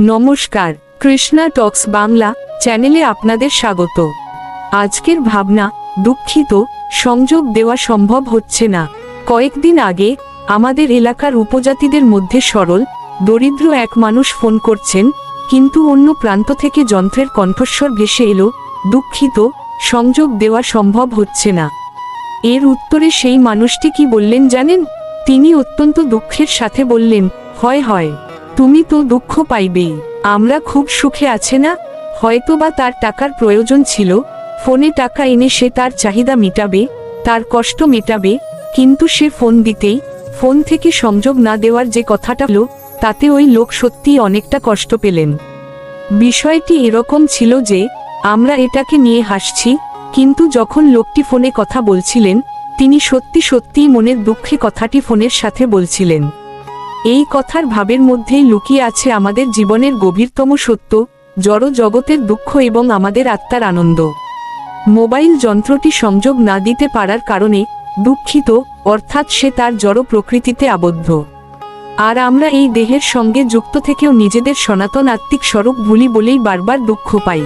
নমস্কার, কৃষ্ণা টক্স বাংলা চ্যানেলে আপনাদের স্বাগত। আজকের ভাবনা, দুঃখিত, সংযোগ দেওয়া সম্ভব হচ্ছে না। কয়েকদিন আগে আমাদের এলাকার উপজাতিদের মধ্যে সরল, দরিদ্র এক মানুষ ফোন করছেন, কিন্তু অন্য প্রান্ত থেকে যন্ত্রের কণ্ঠস্বর ভেসে এলো, দুঃখিত, সংযোগ দেওয়া সম্ভব হচ্ছে না। এর উত্তরে সেই মানুষটি কি বললেন জানেন? তিনি অত্যন্ত দুঃখের সাথে বললেন, হয় হয়। তুমি তো দুঃখ পাইবেই। আমরা খুব সুখে আছে না? হয়তোবা তার টাকার প্রয়োজন ছিল। ফোনে টাকা এনে সে তার চাহিদা মেটাবে, তার কষ্ট মেটাবে, কিন্তু সে ফোন দিতেই, ফোন থেকে সংযোগ না দেওয়ার যে কথাটা হলো, তাতে ওই লোক সত্যিই অনেকটা কষ্ট পেলেন। বিষয়টি এরকম ছিল যে, আমরা এটাকে নিয়ে হাসছি, কিন্তু যখন লোকটি ফোনে কথা বলছিলেন, তিনি সত্যি সত্যিই মনের দুঃখে কথাটি ফোনের সাথে বলছিলেন। এই কথার ভাবের মধ্যেই লুকিয়ে আছে আমাদের জীবনের গভীরতম সত্য জড় জগতের দুঃখ এবং আমাদের আত্মার আনন্দ। মোবাইল যন্ত্রটি সংযোগ না দিতে পারার কারণে দুঃখিত, অর্থাৎ সে তার জড় প্রকৃতিতে আবদ্ধ। আর আমরা এই দেহের সঙ্গে যুক্ত থেকেও নিজেদের সনাতন আত্মিক স্বরূপ ভুলি বলেই বারবার দুঃখ পাই।